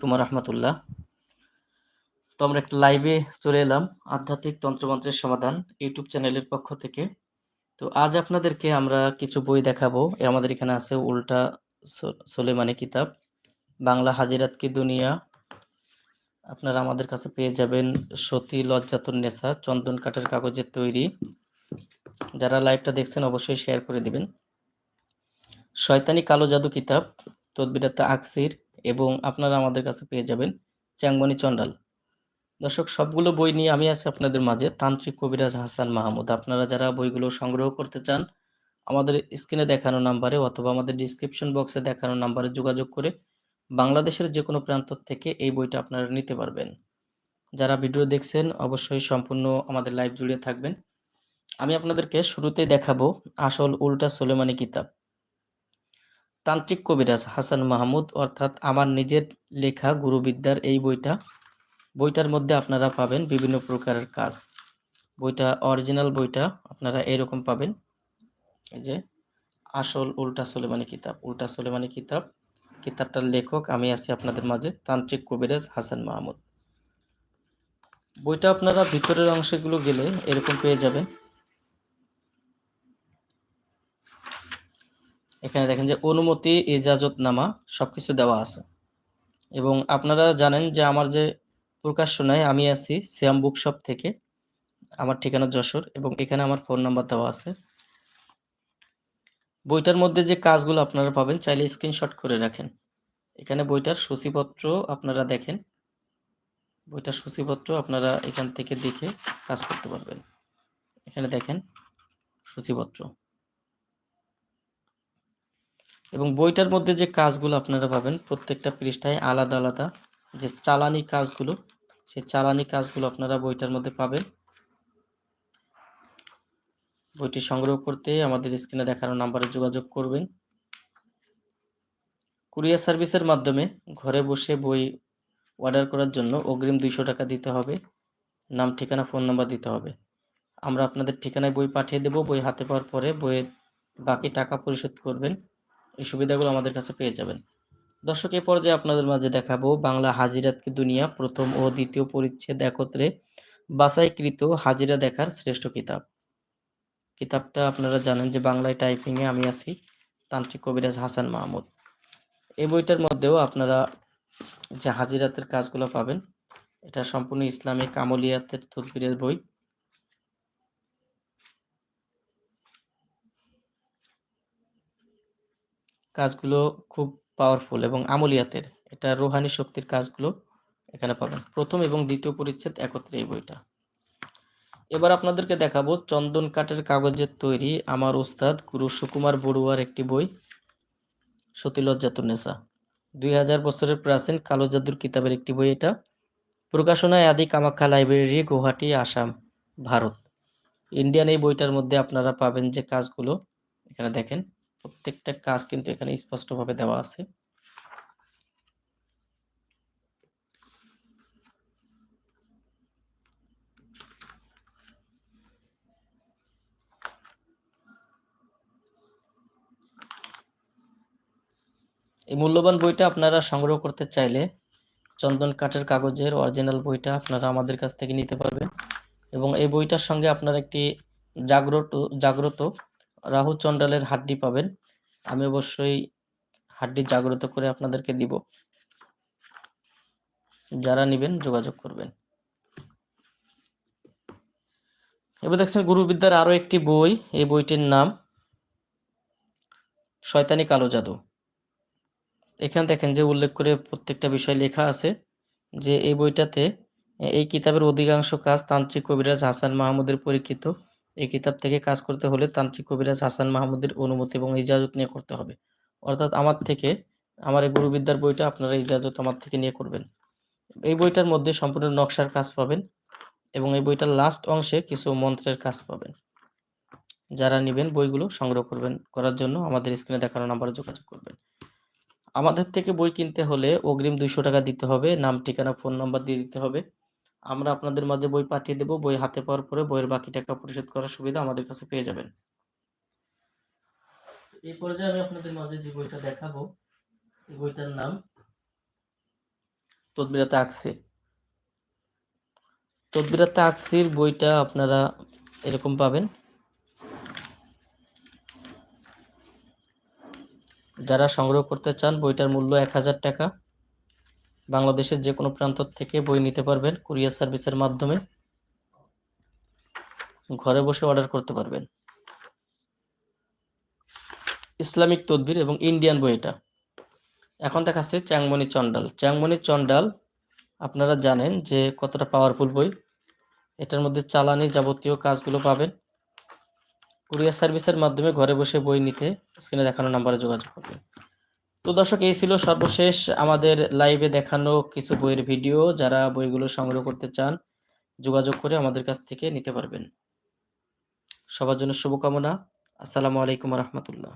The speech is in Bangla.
কুমার রহমতুল্লাহ। তো আমরা একটা লাইভে চলে এলাম আধ্যাত্মিক তন্ত্রমন্ত্রের সমাধান ইউটিউব চ্যানেলের পক্ষ থেকে। তো আজ আপনাদেরকে আমরা কিছু বই দেখাবো। আমাদের এখানে আছে উল্টা সোলেমানি কিতাব, বাংলা হাজিরাত কি দুনিয়া। আপনারা আমাদের কাছে পেয়ে যাবেন সতী লজ্জাতুন নেশা, চন্দন কাঠের কাগজের তৈরি। যারা লাইভটা দেখছেন অবশ্যই শেয়ার করে দিবেন। শয়তানি কালো জাদু কিতাব, তদবিরাতা আকসির এবং আপনারা আমাদের কাছে পেয়ে যাবেন চ্যাংমণি চন্ডাল দর্শক, সবগুলো বই নিয়ে আমি আছি আপনাদের মাঝে, তান্ত্রিক কবিরাজ হাসান মাহমুদ। আপনারা যারা বইগুলো সংগ্রহ করতে চান, আমাদের স্ক্রিনে দেখানো নাম্বারে অথবা আমাদের ডিসক্রিপশন বক্সে দেখানো নাম্বারে যোগাযোগ করে বাংলাদেশের যে কোনো প্রান্ত থেকে এই বইটা আপনারা নিতে পারবেন। যারা ভিডিও দেখছেন, অবশ্যই সম্পূর্ণ আমাদের লাইভ জুড়ে থাকবেন। আমি আপনাদেরকে শুরুতেই দেখাবো আসল উল্টা সোলেমানি কিতাব। তান্ত্রিক কবিরাজ হাসান মাহমুদ, অর্থাৎ আমার নিজের লেখা গুরুবিদ্যার এই বইটা। বইটার মধ্যে আপনারা পাবেন বিভিন্ন প্রকারের কাজ। বইটা অরিজিনাল বইটা আপনারা এরকম পাবেন। এই যে, আসল উল্টা সোলেমানি কিতাব, উল্টা সোলেমানি কিতাব। কিতাবটার লেখক আমি আছি আপনাদের মাঝে, তান্ত্রিক কবিরাজ হাসান মাহমুদ। বইটা আপনারা ভিতরের অংশগুলো গেলে এরকম পেয়ে যাবেন। এখানে দেখেন যে অনুমতি, ইজাজতনামা সব কিছু দেওয়া আছে। এবং আপনারা জানেন যে আমার যে প্রকাশনায় আমি আছি শ্যাম বুকশপ থেকে, আমার ঠিকানা যশোর এবং এখানে আমার ফোন নাম্বার দেওয়া আছে। বইটার মধ্যে যে কাজগুলো আপনারা পাবেন, চাইলে স্ক্রিনশট করে রাখেন। এখানে বইটার সূচিপত্র আপনারা দেখেন। বইটার সূচিপত্র আপনারা এখান থেকে দেখে কাজ করতে পারবেন। এখানে দেখেন সূচিপত্র। এবং বইটার মধ্যে যে কাজগুলো আপনারা পাবেন প্রত্যেকটা পৃষ্ঠায় আলাদা আলাদা যে চালানি কাজগুলো, সেই চালানি কাজগুলো আপনারা বইটার মধ্যে পাবেন। বইটি সংগ্রহ করতে আমাদের স্ক্রিনে দেখানো নাম্বারে যোগাযোগ করবেন। কুরিয়ার সার্ভিসের মাধ্যমে ঘরে বসে বই অর্ডার করার জন্য অগ্রিম দুইশো টাকা দিতে হবে। নাম, ঠিকানা, ফোন নাম্বার দিতে হবে। আমরা আপনাদের ঠিকানায় বই পাঠিয়ে দেব। বই হাতে পাওয়ার পরে বইয়ের বাকি টাকা পরিশোধ করবেন। এই সুবিধাগুলো আমাদের কাছে পেয়ে যাবেন। দর্শক, এ পর্যায়ে আপনাদের মাঝে দেখাবো বাংলা হাজিরাত কি দুনিয়া, প্রথম ও দ্বিতীয় পরিচ্ছেদ একত্রে বাছাইকৃত হাজিরা দেখার শ্রেষ্ঠ কিতাব। কিতাবটা আপনারা জানেন যে বাংলায় টাইপিংয়ে আমি আছি, তান্ত্রিক কবিরাজ হাসান মাহমুদ। এই বইটার মধ্যেও আপনারা যে হাজিরাতের কাজগুলো পাবেন, এটা সম্পূর্ণ ইসলামিক আমলিয়াতের তদবিরের বই। কাজগুলো খুব পাওয়ারফুল এবং আমলিয়াতের। এটা রোহানি শক্তির কাজগুলো এখানে পাবেন। প্রথম এবং দ্বিতীয় পরিচ্ছেদ একত্রে এই বইটা। এবার আপনাদেরকে দেখাবো চন্দন কাঠের কাগজের তৈরি আমার উস্তাদ গুরু সুকুমার বড়ুয়ার একটি বই সতীলজ্জাতুন্নেসা দুই হাজার বছরের প্রাচীন কালো জাদুর কিতাবের একটি বই এটা। প্রকাশনায় আদি কামাখ্যা লাইব্রেরি, গুয়াহাটি, আসাম, ভারত। ইন্ডিয়ান এই বইটার মধ্যে আপনারা পাবেন যে কাজগুলো এখানে দেখেন। প্রত্যেকটা কাজ কিন্তু এখানে স্পষ্টভাবে দেওয়া আছে। এই মূল্যবান বইটা আপনারা সংগ্রহ করতে চাইলে চন্দন কাঠের কাগজের অরিজিনাল বইটা আপনারা আমাদের কাছ থেকে নিতে পারবেন। এবং এই বইটার সঙ্গে আপনারা একটি জাগ্রত জাগ্রত রাহু চন্ডালের হাড্ডি পাবেন। আমি অবশ্যই হাড্ডি জাগ্রত করে আপনাদেরকে দিব। যারা নেবেন যোগাযোগ করবেন। এবার দেখছেন গুরুবিদ্যার আরও একটি বই। এই বইটির নাম শয়তানি কালো জাদু। এখানে দেখেন যে উল্লেখ করে প্রত্যেকটা বিষয় লেখা আছে যে এই বইটাতে এই কিতাবের অধিকাংশ কাজ তান্ত্রিক কবিরাজ হাসান মাহমুদের পরীক্ষিত। এই কিতাব থেকে কাজ করতে হলে তান্ত্রিক কবিরাজ হাসান মাহমুদের অনুমতি এবং ইজাজত নিয়ে করতে হবে। অর্থাৎ আমার থেকে, আমার এই গুরুবিদ্যার বইটা আপনারা ইজাজত আমার থেকে নিয়ে করবেন। এই বইটার মধ্যে সম্পূর্ণ নকশার কাজ পাবেন এবং এই বইটার লাস্ট অংশে কিছু মন্ত্রের কাজ পাবেন। যারা নেবেন বইগুলো সংগ্রহ করবেন, করার জন্য আমাদের স্ক্রিনে দেখানো নাম্বারে যোগাযোগ করবেন। আমাদের থেকে বই কিনতে হলে অগ্রিম দুইশো টাকা দিতে হবে, নাম, ঠিকানা ফোন নাম্বার দিয়ে দিতে হবে। আমরা আপনাদের মাঝে বই পাঠিয়ে দেব, বই হাতে পাওয়ার পরে বইয়ের বাকি টাকা পরিশোধ করার সুবিধা আমাদের কাছে পেয়ে যাবেন। এই পর্যায়ে আমি আপনাদের মাঝে যে বইটা দেখাবো, এই বইটার নাম তদবিরাতে আকসির। তদবিরাতে আকসির বইটা আপনারা এরকম পাবেন। যারা সংগ্রহ করতে চান, বইটার মূল্য এক হাজার টাকা। বাংলাদেশের যে কোনো প্রান্ত থেকে বই নিতে পারবেন, কুরিয়ার সার্ভিসের মাধ্যমে। ঘরে বসে অর্ডার করতে পারবেন। ইসলামিক তদবির এবং ইন্ডিয়ান বই এটা। এখন দেখাচ্ছে চ্যাংমণি চন্ডাল চ্যাংমণি চন্ডাল আপনারা জানেন যে কতটা পাওয়ারফুল বই। এটার মধ্যে চালানি যাবতীয় কাজগুলো পাবেন। কুরিয়ার সার্ভিসের মাধ্যমে ঘরে বসে বই নিতে স্ক্রিনে দেখানো নাম্বারে যোগাযোগ করবেন। তো দর্শক, এই ছিল সর্বশেষ আমাদের লাইভে দেখানো কিছু বইয়ের ভিডিও যারা বইগুলো সংগ্রহ করতে চান, যোগাযোগ করে আমাদের কাছ থেকে নিতে পারবেন। সবার জন্য শুভকামনা। আসসালামু আলাইকুম রহমতুল্লাহ।